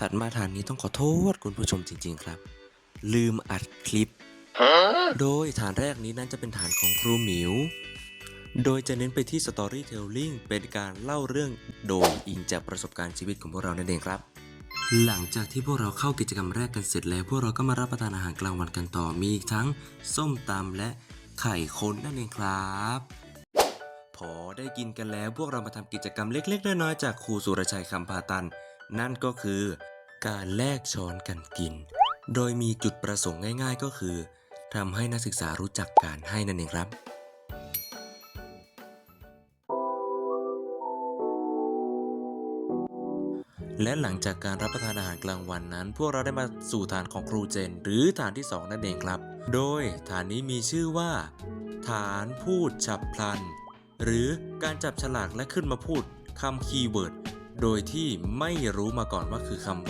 ถัดมาฐานนี้ต้องขอโทษคุณผู้ชมจริง ๆ ครับ ลืมอัดคลิป โดยฐานแรกนี้นั้นจะเป็นฐานของครูหมิว โดยจะเน้นไปที่ Storytelling เป็นการเล่าเรื่องโดยอิงจากประสบการณ์ชีวิตของพวกเรานั่นเองครับ หลังจากที่พวกเราเข้ากิจกรรมแรกกันเสร็จแล้ว พวกเราก็มารับประทานอาหารกลางวันกันต่อมีทั้งส้มตำและไข่คนนั่นเองครับพอได้กินกันแล้วพวกเรามาทำกิจกรรมเล็กๆน้อยๆจากครูสุรชัยคำพาตัน นั่นก็คือการแลกช้อนกันกิน โดยมีจุดประสงค์ง่าย ๆ ก็คือทำให้นักศึกษารู้จักการให้นั่นเองครับและหลังจากการรับประทานอาหารกลางวันนั้น พวกเราได้มาสู่ฐานของครูเจน หรือฐานที่ 2 นั่นเองครับ โดยฐานนี้มีชื่อว่า ฐานพูดฉับพลัน หรือการจับฉลากและขึ้นมาพูดคำคีย์เวิร์ด โดยที่ไม่รู้มาก่อนว่าคือคำ